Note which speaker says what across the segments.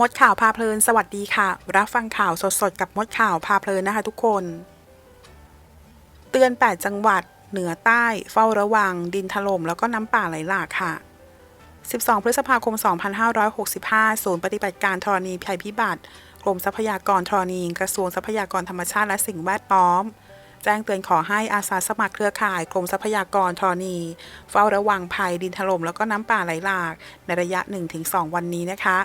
Speaker 1: มดข่าวพาเพลิน สวัสดีค่ะ รับฟังข่าวสดๆ กับมดข่าวพาเพลินนะคะทุกคน เตือน 8 จังหวัด เหนือใต้ เฝ้าระวัง ดินถล่มแล้วก็น้ำป่าไหลหลากค่ะ 12 พฤษภาคม 2565 ศูนย์ปฏิบัติการธรณีภัยพิบัติ กรมทรัพยากรธรณี กระทรวงทรัพยากรธรรมชาติและสิ่งแวดล้อม แจ้งเตือนขอให้อาสาสมัครเครือข่ายกรมทรัพยากรธรณี เฝ้าระวังภัยดินถล่มแล้วก็น้ำป่าไหลหลาก ในระยะ 1-2 วันนี้นะคะ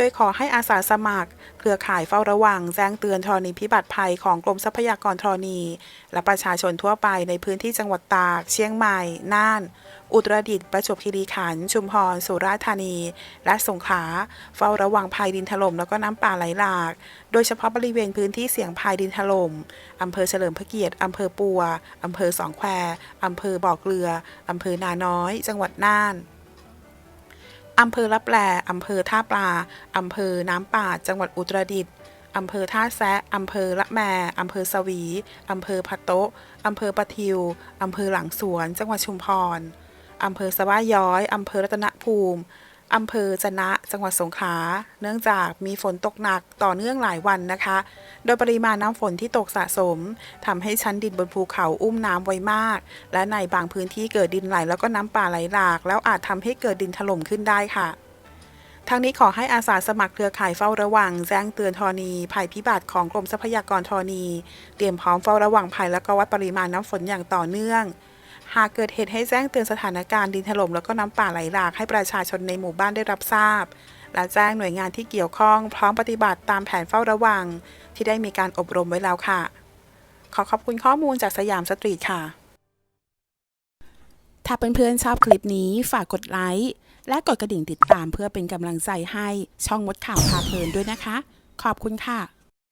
Speaker 1: ดยขอให้อาสาสมัคร เครือข่ายเฝ้าระวังแจ้งเตือนธรณีพิบัติภัยของกรมทรัพยากรธรณี และประชาชนทั่วไปในพื้นที่จังหวัดตาก เชียงใหม่ น่าน อุตรดิตถ์ประจวบคีรีขันธ์ชุมพร สุราษฎร์ธานี และสงขลาเฝ้าระวังภัยดินถล่มแล้วก็น้ำป่าไหลหลาก โดยเฉพาะบริเวณพื้นที่เสี่ยงภัยดินถล่มอำเภอเฉลิมพระเกียรติอำเภอปัวอำเภอสองแควอำเภอบ่อเกลืออำเภอนาน้อย จังหวัดน่าน อำเภอลับแลอำเภอท่าปลาอำเภอน้ำป่า จังหวัดอุตรดิตถ์อำเภอท่าแซะอำเภอละแมอำเภอสวีอำเภอพะโต๊ะอำเภอปะทิวอำเภอหลังสวน จังหวัดชุมพรอำเภอสะบ้าย้อยอำเภอรัตนภูมิ อำเภอจะนะ จังหวัดสงขลา เนื่องจากมีฝนตกหนักต่อเนื่องหลายวันนะคะ โดยปริมาณน้ำฝนที่ตกสะสมทำให้ชั้นดินบนภูเขาอุ้มน้ำไว้มาก และในบางพื้นที่เกิดดินไหลแล้วก็น้ำป่าไหลหลาก แล้วอาจทำให้เกิดดินถล่มขึ้นได้ค่ะทางนี้ขอให้อาสาสมัครเครือข่ายเฝ้าระวัง แจ้งเตือนธรณี ภัยพิบัติของกรมทรัพยากรธรณี เตรียมพร้อมเฝ้าระวังภัยและก็วัดปริมาณน้ำฝนอย่างต่อเนื่อง หากเกิดเหตุให้แจ้งเตือนสถานการณ์ดินถล่มแล้วก็น้ำป่าไหลหลากให้ประชาชนในหมู่บ้านได้รับทราบ และแจ้งหน่วยงานที่เกี่ยวข้อง พร้อมปฏิบัติตามแผนเฝ้าระวัง ที่ได้มีการอบรมไว้แล้วค่ะ ขอขอบคุณข้อมูลจากสยามสตรีทค่ะ ถ้าเพื่อนๆชอบคลิปนี้ฝากกดไลค์และกดกระดิ่งติดตามเพื่อเป็นกำลังใจให้ช่องมดข่าวพาเพลินด้วยนะคะ ขอบคุณค่ะ